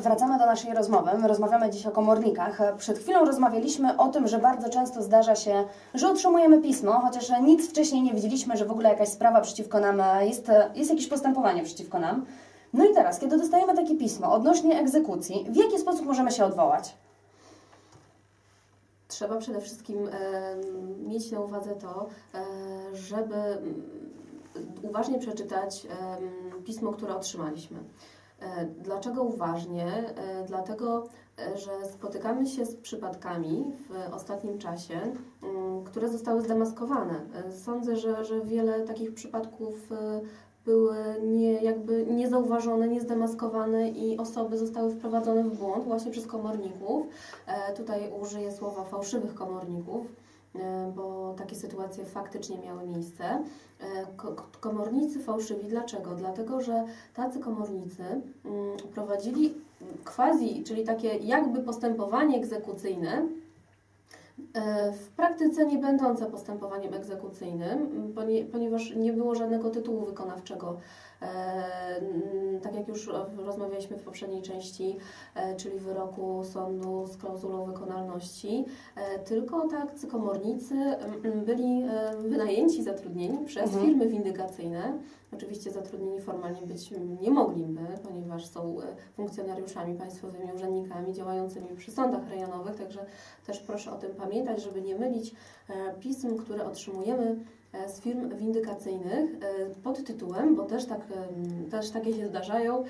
Wracamy do naszej rozmowy. My rozmawiamy dziś o komornikach. Przed chwilą rozmawialiśmy o tym, że bardzo często zdarza się, że otrzymujemy pismo, chociaż nic wcześniej nie widzieliśmy, że w ogóle jakaś sprawa przeciwko nam jest, jest jakieś postępowanie przeciwko nam. No i teraz, kiedy dostajemy takie pismo odnośnie egzekucji, w jaki sposób możemy się odwołać? Trzeba przede wszystkim mieć na uwadze to, żeby mm, uważnie przeczytać pismo, które otrzymaliśmy. E, Dlaczego uważnie? E, Dlatego, e, że spotykamy się z przypadkami w ostatnim czasie, mm, które zostały zdemaskowane. Sądzę, że, że wiele takich przypadków były nie, jakby niezauważone, niezdemaskowane i osoby zostały wprowadzone w błąd właśnie przez komorników. Tutaj użyję słowa fałszywych komorników, bo takie sytuacje faktycznie miały miejsce. E, ko- ko- Komornicy fałszywi, dlaczego? Dlatego, że tacy komornicy mm, prowadzili quasi, czyli takie jakby postępowanie egzekucyjne, e, w praktyce nie będące postępowaniem egzekucyjnym, poni- ponieważ nie było żadnego tytułu wykonawczego. E, Tak jak już rozmawialiśmy w poprzedniej części, e, czyli wyroku sądu z klauzulą wykonalności, e, tylko tacy komornicy mm, byli e, wynajęci, zatrudnieni przez Mhm. firmy windykacyjne. Oczywiście zatrudnieni formalnie być nie mogliby, ponieważ są e, funkcjonariuszami, państwowymi urzędnikami działającymi przy sądach rejonowych, także też proszę o tym pamiętać, żeby nie mylić e, pism, które otrzymujemy e, z firm windykacyjnych e, pod tytułem, bo też, tak, też takie się zdarzają,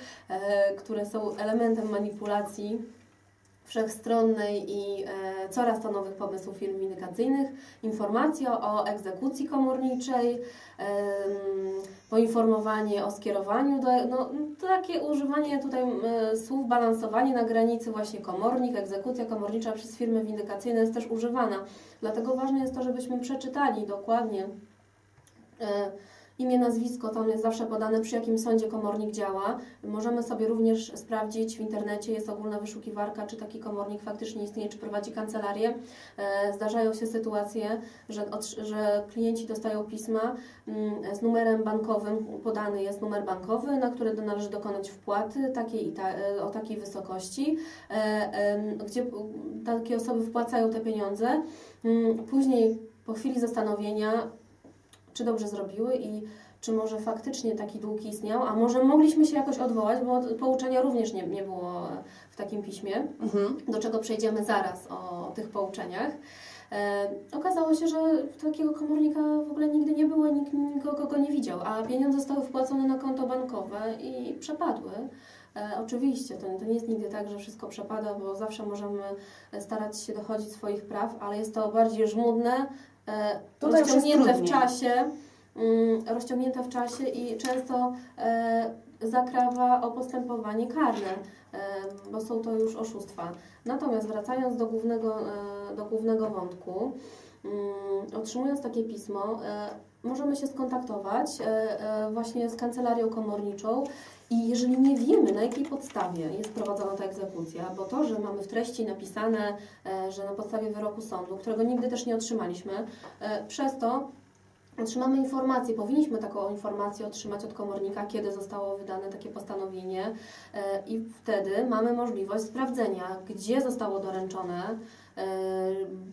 które są elementem manipulacji wszechstronnej i coraz to nowych pomysłów firm windykacyjnych, informacja o egzekucji komorniczej, poinformowanie o skierowaniu, do, no, takie używanie tutaj e, słów, balansowanie na granicy właśnie komornik, egzekucja komornicza przez firmy windykacyjne jest też używana. Dlatego ważne jest to, żebyśmy przeczytali dokładnie e, imię, nazwisko, tam jest zawsze podane przy jakim sądzie komornik działa. Możemy sobie również sprawdzić w internecie, jest ogólna wyszukiwarka, czy taki komornik faktycznie istnieje, czy prowadzi kancelarię. E, Zdarzają się sytuacje, że, że klienci dostają pisma mm, z numerem bankowym, podany jest numer bankowy, na który należy dokonać wpłaty takiej ta, e, o takiej wysokości, e, gdzie takie osoby wpłacają te pieniądze. Mm, Później po chwili zastanowienia czy dobrze zrobiły i czy może faktycznie taki dług istniał, a może mogliśmy się jakoś odwołać, bo pouczenia również nie, nie było w takim piśmie, Mhm. do czego przejdziemy zaraz o tych pouczeniach. E, okazało się, że takiego komornika w ogóle nigdy nie było, nikt nikogo go nie widział, a pieniądze zostały wpłacone na konto bankowe i przepadły. E, oczywiście, to, to nie jest nigdy tak, że wszystko przepada, bo zawsze możemy starać się dochodzić swoich praw, ale jest to bardziej żmudne, Tutaj już jest rozciągnięte w czasie, mm, rozciągnięte w czasie i często e, zakrawa o postępowanie karne, e, bo są to już oszustwa. Natomiast wracając do głównego, e, do głównego wątku, mm, otrzymując takie pismo, e, możemy się skontaktować e, e, właśnie z kancelarią komorniczą i jeżeli nie wiemy, na jakiej podstawie jest prowadzona ta egzekucja, bo to, że mamy w treści napisane, e, że na podstawie wyroku sądu, którego nigdy też nie otrzymaliśmy, e, przez to otrzymamy informację, powinniśmy taką informację otrzymać od komornika, kiedy zostało wydane takie postanowienie e, i wtedy mamy możliwość sprawdzenia, gdzie zostało doręczone,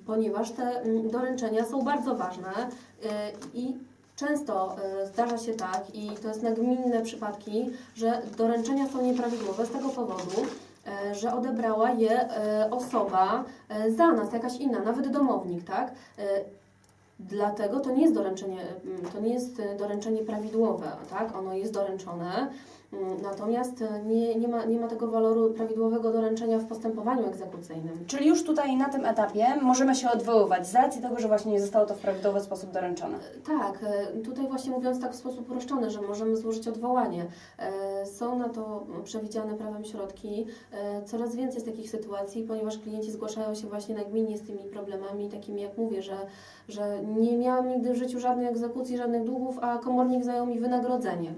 ponieważ te mm, doręczenia są bardzo ważne i Często e, zdarza się tak, i to jest nagminne przypadki, że doręczenia są nieprawidłowe z tego powodu, e, że odebrała je e, osoba za nas, jakaś inna, nawet domownik, tak? Dlatego to nie jest doręczenie, mm, to nie jest doręczenie prawidłowe, tak? Ono jest doręczone, natomiast e, nie, nie, ma, nie ma tego waloru prawidłowego doręczenia w postępowaniu egzekucyjnym. Czyli już tutaj na tym etapie możemy się odwoływać z racji tego, że właśnie nie zostało to w prawidłowy sposób doręczone. Tak, e, tutaj właśnie mówiąc tak w sposób uproszczony, że możemy złożyć odwołanie. Są na to przewidziane prawem środki. Coraz więcej jest takich sytuacji, ponieważ klienci zgłaszają się właśnie nagminnie z tymi problemami, takimi jak mówię, że, że nie miałam nigdy w życiu żadnej egzekucji, żadnych długów, a komornik zajął mi wynagrodzenie.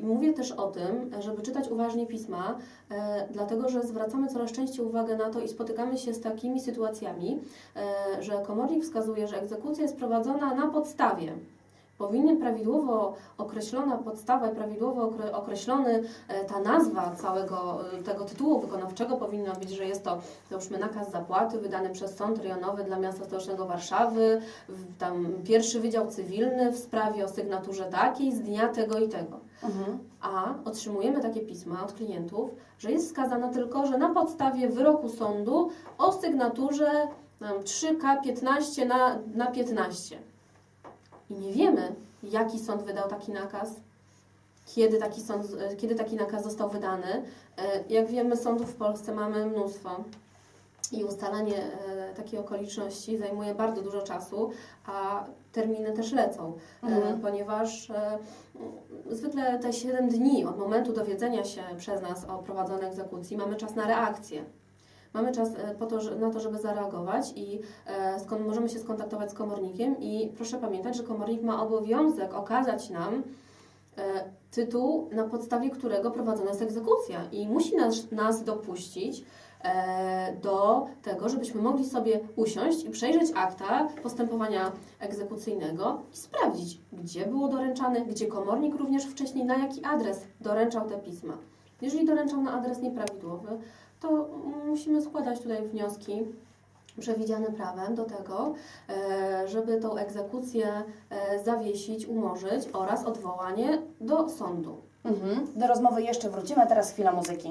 I mówię też o tym, żeby czytać uważnie pisma, e, dlatego że zwracamy coraz częściej uwagę na to i spotykamy się z takimi sytuacjami, e, że komornik wskazuje, że egzekucja jest prowadzona na podstawie. Powinien prawidłowo określona podstawa i prawidłowo okre- określony e, ta nazwa całego e, tego tytułu wykonawczego powinna być, że jest to załóżmy nakaz zapłaty wydany przez Sąd Rejonowy dla Miasta Stołecznego Warszawy, tam pierwszy Wydział Cywilny w sprawie o sygnaturze takiej z dnia tego i tego. Mhm. A otrzymujemy takie pisma od klientów, że jest wskazane tylko, że na podstawie wyroku sądu o sygnaturze tam, 3K15 na, na 15. I nie wiemy, jaki sąd wydał taki nakaz, kiedy taki, sąd, e, kiedy taki nakaz został wydany. E, Jak wiemy, sądów w Polsce mamy mnóstwo. I ustalanie e, takiej okoliczności zajmuje bardzo dużo czasu, a terminy też lecą, Mhm. ponieważ zwykle te 7 dni od momentu dowiedzenia się przez nas o prowadzonej egzekucji mamy czas na reakcję. Mamy czas e, po to, na to, żeby zareagować i e, skąd możemy się skontaktować z komornikiem i proszę pamiętać, że komornik ma obowiązek okazać nam e, tytuł, na podstawie którego prowadzona jest egzekucja i musi nas, nas dopuścić do tego, żebyśmy mogli sobie usiąść i przejrzeć akta postępowania egzekucyjnego i sprawdzić, gdzie było doręczane, gdzie komornik również wcześniej, na jaki adres doręczał te pisma. Jeżeli doręczał na adres nieprawidłowy, to musimy składać tutaj wnioski przewidziane prawem do tego, e, żeby tą egzekucję e, zawiesić, umorzyć oraz odwołanie do sądu. Mhm. Do rozmowy jeszcze wrócimy, teraz chwila muzyki.